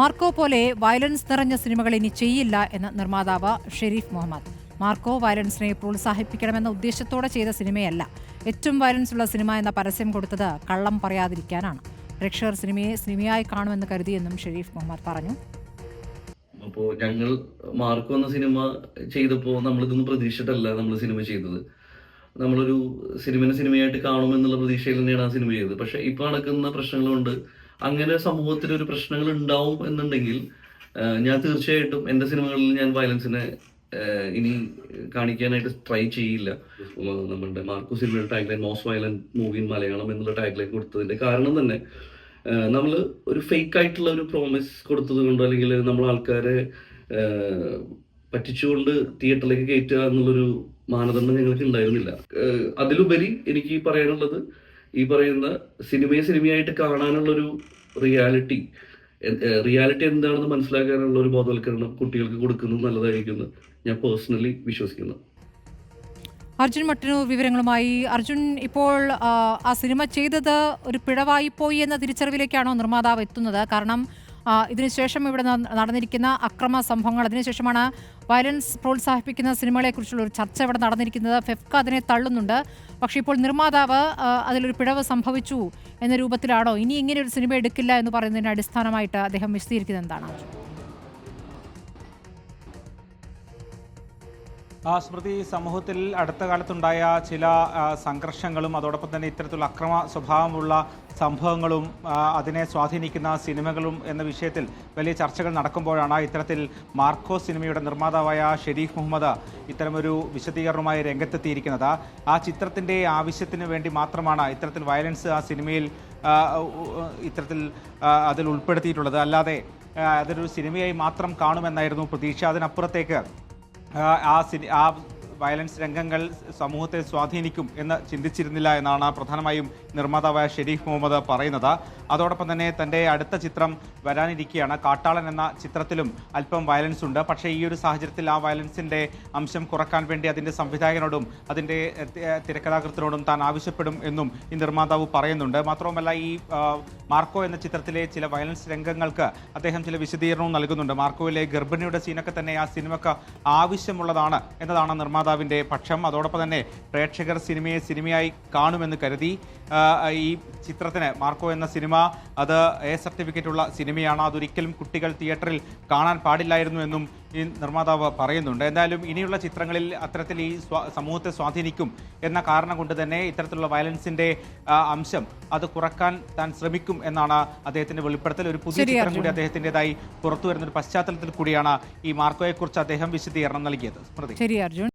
Marco പോലെ violence നിറഞ്ഞ സിനിമകൾ ഇനി ചെയ്യില്ല എന്ന് നിർമ്മാതാവ് ഷെരീഫ് മുഹമ്മദ്. മാർക്കോ വയലൻസിനെ പ്രോത്സാഹിപ്പിക്കണമെന്ന ഉദ്ദേശത്തോടെ ചെയ്ത സിനിമയല്ല. ഏറ്റവും വയലൻസ് ഉള്ള സിനിമ എന്ന പരസ്യം കൊടുത്തത് കള്ളം പറയാതിരിക്കാനാണ്. പ്രേക്ഷകർ സിനിമയെ സിനിമയായി കാണുമെന്ന് കരുതിയെന്നും ഷെരീഫ് മുഹമ്മദ് പറഞ്ഞു. അപ്പോൾ ഞങ്ങൾ മാർക്കോ എന്ന സിനിമ ചെയ്തപ്പോൾ നമ്മളിതൊന്നും പ്രതീക്ഷിച്ചിട്ടല്ല നമ്മൾ സിനിമ ചെയ്തത്. നമ്മളൊരു സിനിമനെ സിനിമയായിട്ട് കാണുമെന്നുള്ള പ്രതീക്ഷയിൽ തന്നെയാണ് ആ സിനിമ ചെയ്തത്. പക്ഷെ ഇപ്പൊ നടക്കുന്ന പ്രശ്നങ്ങളുണ്ട്. അങ്ങനെ സമൂഹത്തിൽ ഒരു പ്രശ്നങ്ങൾ ഉണ്ടാവും എന്നുണ്ടെങ്കിൽ ഞാൻ തീർച്ചയായിട്ടും എന്റെ സിനിമകളിൽ ഞാൻ വയലൻസിനെ ഇനി കാണിക്കാനായിട്ട് ട്രൈ ചെയ്യില്ല. നമ്മുടെ സിനിമയുടെ tagline most violent movie in Malayalam എന്നുള്ള ടാഗ്ലൈൻ കൊടുത്തതിന്റെ കാരണം തന്നെ നമ്മൾ ഒരു ഫേക്ക് ആയിട്ടുള്ള ഒരു പ്രോമിസ് കൊടുത്തത് കൊണ്ടോ അല്ലെങ്കിൽ നമ്മൾ ആൾക്കാരെ പറ്റിച്ചുകൊണ്ട് തിയേറ്ററിലേക്ക് കയറ്റുക എന്നുള്ളൊരു മാനദണ്ഡം ഞങ്ങൾക്ക് ഉണ്ടായിരുന്നില്ല. അതിലുപരി എനിക്ക് പറയാനുള്ളത് ഈ പറയുന്ന സിനിമയെ സിനിമയായിട്ട് കാണാനുള്ളൊരു റിയാലിറ്റി റിയാലിറ്റി എന്താണെന്ന് മനസ്സിലാക്കാനുള്ള ഒരു ബോധവൽക്കരണം കുട്ടികൾക്ക് കൊടുക്കുന്നത് നല്ലതായിരിക്കും ഞാൻ പേഴ്സണലി വിശ്വസിക്കുന്നു. അർജുൻ മട്ടിനു വിവരങ്ങളുമായി. അർജുൻ ഇപ്പോൾ ആ, സിനിമ ചെയ്തത് ഒരു പിഴവായി പോയി എന്ന തിരിച്ചറിവിലേക്കാണോ നിർമ്മാതാവ് എത്തുന്നത്? കാരണം ഇതിനുശേഷം ഇവിടെ നടന്നിരിക്കുന്ന അക്രമ സംഭവങ്ങൾ അതിനുശേഷമാണ് വയലൻസ് പ്രോത്സാഹിപ്പിക്കുന്ന സിനിമകളെക്കുറിച്ചുള്ള ഒരു ചർച്ച ഇവിടെ നടന്നിരിക്കുന്നത്. ഫെഫ്ക അതിനെ തള്ളുന്നുണ്ട്. പക്ഷേ ഇപ്പോൾ നിർമ്മാതാവ് അതിലൊരു പിഴവ് സംഭവിച്ചു എന്ന രൂപത്തിലാണോ? ഇനി ഇങ്ങനെ ഒരു സിനിമ എടുക്കില്ല എന്ന് പറയുന്നതിന് അടിസ്ഥാനമായിട്ട് അദ്ദേഹം വിശദീകരിക്കുന്നത് എന്താണ്? സ്മൃതി സമൂഹത്തിൽ അടുത്ത കാലത്തുണ്ടായ ചില സംഘർഷങ്ങളും അതോടൊപ്പം തന്നെ ഇത്തരത്തിലുള്ള അക്രമ സ്വഭാവമുള്ള സംഭവങ്ങളും അതിനെ സ്വാധീനിക്കുന്ന സിനിമകളും എന്ന വിഷയത്തിൽ വലിയ ചർച്ചകൾ നടക്കുമ്പോഴാണ് ഇത്തരത്തിൽ മാർക്കോ സിനിമയുടെ നിർമ്മാതാവായ ഷെരീഫ് മുഹമ്മദ് ഇത്തരമൊരു വിശദീകരണവുമായി രംഗത്തെത്തിയിരിക്കുന്നത്. ആ ചിത്രത്തിന്റെ ആവശ്യത്തിന് വേണ്ടി മാത്രമാണ് ഇത്തരത്തിൽ വയലൻസ് ആ സിനിമയിൽ ഇത്തരത്തിൽ അതിൽ ഉൾപ്പെടുത്തിയിട്ടുള്ളത്. അല്ലാതെ അതൊരു സിനിമയായി മാത്രം കാണുമെന്നായിരുന്നു പ്രതീക്ഷ. അതിനപ്പുറത്തേക്ക് ആ സിനി ആ വയലൻസ് രംഗങ്ങൾ സമൂഹത്തെ സ്വാധീനിക്കും എന്ന് ചിന്തിച്ചിരുന്നില്ല എന്നാണ് പ്രധാനമായും നിർമ്മാതാവായ ഷെരീഫ് മുഹമ്മദ് പറയുന്നത്. അതോടൊപ്പം തന്നെ തന്റെ അടുത്ത ചിത്രം വരാനിരിക്കുകയാണ് കാട്ടാളൻ എന്ന ചിത്രത്തിലും അല്പം വയലൻസ് ഉണ്ട്. പക്ഷേ ഈ ഒരു സാഹചര്യത്തിൽ ആ വയലൻസിന്റെ അംശം കുറയ്ക്കാൻ വേണ്ടി അതിന്റെ സംവിധായകനോടും അതിന്റെ തിരക്കഥാകൃത്തിനോടും താൻ ആവശ്യപ്പെടും എന്നും ഈ നിർമ്മാതാവ് പറയുന്നുണ്ട്. മാത്രവുമല്ല ഈ മാർക്കോ എന്ന ചിത്രത്തിലെ ചില വയലൻസ് രംഗങ്ങൾക്ക് അദ്ദേഹം ചില വിശദീകരണവും നൽകുന്നുണ്ട്. മാർക്കോയിലെ ഗർഭിണിയുടെ സീനൊക്കെ തന്നെ ആ സിനിമക്ക് ആവശ്യമുള്ളതാണ് എന്നതാണ് നിർമ്മാതാവിന്റെ പക്ഷം. അതോടൊപ്പം തന്നെ പ്രേക്ഷകർ സിനിമയെ സിനിമയായി കാണുമെന്ന് കരുതി. ഈ ചിത്രത്തിന് മാർക്കോ എന്ന സിനിമ അത് എ സർട്ടിഫിക്കറ്റ് ഉള്ള സിനിമയാണ്. അതൊരിക്കലും കുട്ടികൾ തിയേറ്ററിൽ കാണാൻ പാടില്ലായിരുന്നു എന്നും ഈ നിർമ്മാതാവ് പറയുന്നുണ്ട്. എന്തായാലും ഇനിയുള്ള ചിത്രങ്ങളിൽ അത്തരത്തിൽ ഈ സമൂഹത്തെ സ്വാധീനിക്കും എന്ന കാരണം കൊണ്ട് തന്നെ ഇത്തരത്തിലുള്ള വയലൻസിന്റെ അംശം അത് കുറയ്ക്കാൻ താൻ ശ്രമിക്കും എന്നാണ് അദ്ദേഹത്തിന്റെ വെളിപ്പെടുത്തൽ. ഒരു പുതിയ ചിത്രം കൂടി അദ്ദേഹത്തിന്റെതായി പുറത്തു വരുന്ന ഒരു പശ്ചാത്തലത്തിൽ കൂടിയാണ് ഈ മാർക്കോയെക്കുറിച്ച് അദ്ദേഹം വിശദീകരണം നൽകിയത്. സ്മൃതി. ശരി അർജുൻ.